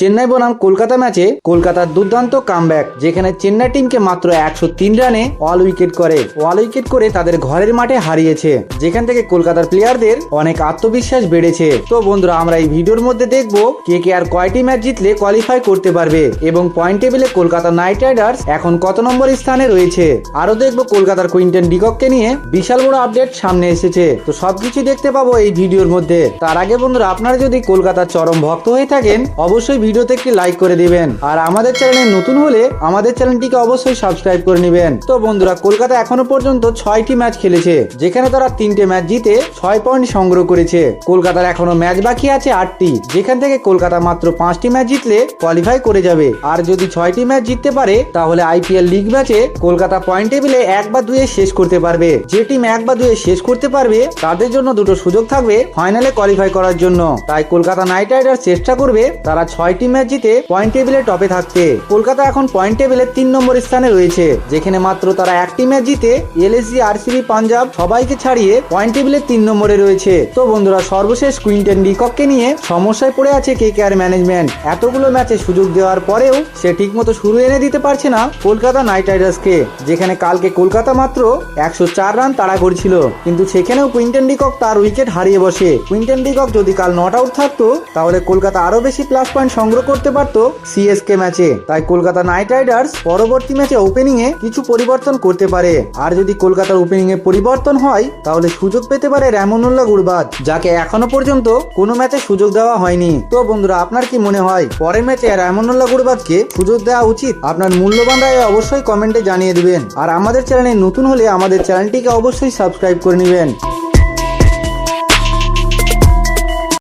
চেন্নাই বনাম কলকাতা ম্যাচে কলকাতার দুর্দান্ত কামব্যাক যেখানে চেন্নাই টিমকে মাত্র একশো তিন রানে অল উইকেট করে। অল উইকেট করে তাদের ঘরের মাঠে হারিয়েছে, যেখান থেকে কলকাতার প্লেয়ারদের অনেক আত্মবিশ্বাস বেড়েছে। তো বন্ধুরা, আমরা এই ভিডিওর মধ্যে দেখব কে কে আর কয়টি ম্যাচ জিতলে কোয়ালিফাই করতে পারবে এবং পয়েন্ট টেবিলে কলকাতা নাইট রাইডার্স এখন কত নম্বর স্থানে রয়েছে। আরও দেখব কলকাতার কুইন্টন ডিকককে নিয়ে বিশাল বড় আপডেট সামনে এসেছে। তো সবকিছু দেখতে পাবো এই ভিডিওর মধ্যে। তার আগে বন্ধুরা, আপনারা যদি কলকাতার চরম ভক্ত হয়ে থাকেন, অবশ্যই ভিডিওতে একটি লাইক করে দিবেন। আর আমাদের চ্যানেলে নতুন হলে আমাদের চ্যানেলটিকে অবশ্যই সাবস্ক্রাইব করে নেবেন। তো বন্ধুরা, কলকাতা এখনও পর্যন্ত ছয়টি ম্যাচ খেলেছে, যেখানে তারা তিনটে ম্যাচ জিতে ছয় পয়েন্ট সংগ্রহ করেছে। কলকাতার এখনও ম্যাচ বাকি আছে আটটি, যেখান থেকে কলকাতা মাত্র পাঁচটি ম্যাচ জিতলে কোয়ালিফাই করে যাবে। আর যদি ছয়টি ম্যাচ জিততে পারে, তাহলে আইপিএল লিগ ম্যাচে কলকাতা পয়েন্ট টেবিলে এক বা দুয়ে শেষ করতে পারবে। যে টিম এক বা দুয়ে শেষ করতে পারবে, তাদের জন্য দুটো সুযোগ থাকবে ফাইনালে কোয়ালিফাই করার জন্য। তাই কলকাতা নাইট রাইডার্স চেষ্টা করবে তারা ছয়টি ম্যাচ জিতে পয়েন্ট টেবিলে টপে থাকতে কলকাতা এখন পয়েন্ট টেবিলে তিন নম্বর স্থানে রয়েছে, যেখানে মাত্র তারা একটি ম্যাচ জিতে এলএসজি আরসিবি পাঞ্জাব সবাইকে ছাড়িয়ে পয়েন্ট টেবিলে তিন নম্বরে রয়েছে। তো বন্ধুরা, সর্বশেষ কুইন্টেন ডিকককে নিয়ে সমস্যায় পড়ে আছে কে কে আর ম্যানেজমেন্ট এতগুলো ম্যাচে সুযোগ দেওয়ার পরেও সে ঠিকমতো শুরু এনে দিতে পারছে না কলকাতা নাইট রাইডার্সকে যেখানে কালকে কলকাতা মাত্র একশো চার রান তাড়া করছিল। কিন্তু সেখানেও কুইন্টেন ডিকক তার উইকেট হারিয়ে বসে। কুইন্টেন ডিকক যদি কাল নট আউট থাকতো, তাহলে কলকাতা আরও বেশি প্লাস পয়েন্ট সংগ্রহ করতে পারতো সিএসকে ম্যাচে তাই কলকাতা নাইট রাইডার্স পরবর্তী ম্যাচে ওপেনিং এ কিছু পরিবর্তন করতে পারে। আর যদি কলকাতার ওপেনিং এ পরিবর্তন হয়, তাহলে সুযোগ পেতে পারে র্যামনুল্লাহ গুরবাজ যাকে এখনও পর্যন্ত কোনো ম্যাচে সুযোগ দেওয়া হয়নি। তো বন্ধুরা, আপনার কি মনে হয়, পরের ম্যাচে র্যামনুল্লাহ গুরবাজকে সুযোগ দেওয়া উচিত? আপনার মূল্যবান রায় অবশ্যই কমেন্টে জানিয়ে দিবেন। আর আমাদের চ্যানেলে নতুন হলে আমাদের চ্যানেলটিকে অবশ্যই সাবস্ক্রাইব করে নেবেন।